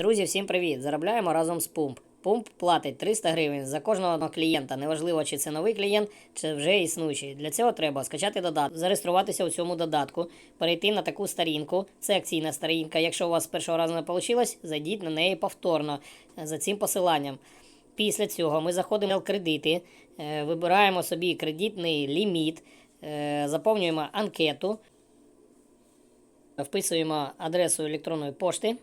Друзі, всім привіт! Заробляємо разом з Пумп. Пумп платить 300 гривень за кожного клієнта, неважливо, чи це новий клієнт, чи вже існуючий. Для цього треба скачати додаток, зареєструватися у цьому додатку, перейти на таку сторінку. Це акційна сторінка. Якщо у вас з першого разу не вийшло, зайдіть на неї повторно е, за цим посиланням. Після цього ми заходимо в кредити, е, вибираємо собі кредитний ліміт, е, заповнюємо анкету, вписуємо адресу електронної пошти.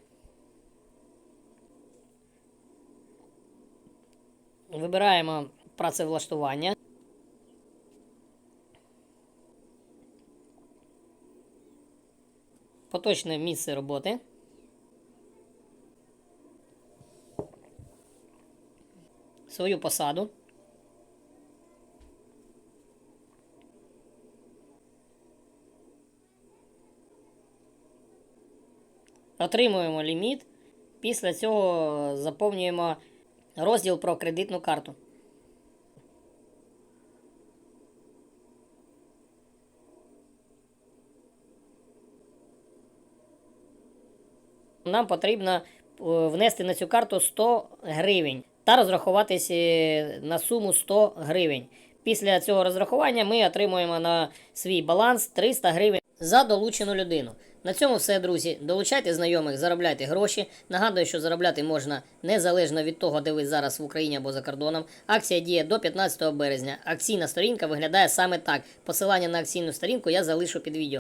Вибираємо працевлаштування. Поточне місце роботи. Свою посаду. Отримуємо ліміт. Після цього заповнюємо розділ про кредитну карту. Нам потрібно е, внести на цю карту 100 гривень та розрахуватись е, на суму 100 гривень. Після цього розрахування ми отримуємо на свій баланс 300 гривень за долучену людину. На цьому все, друзі. Долучайте знайомих, заробляйте гроші. Нагадую, що заробляти можна незалежно від того, де ви зараз в Україні або за кордоном. Акція діє до 15 березня. Акційна сторінка виглядає саме так. Посилання на акційну сторінку я залишу під відео.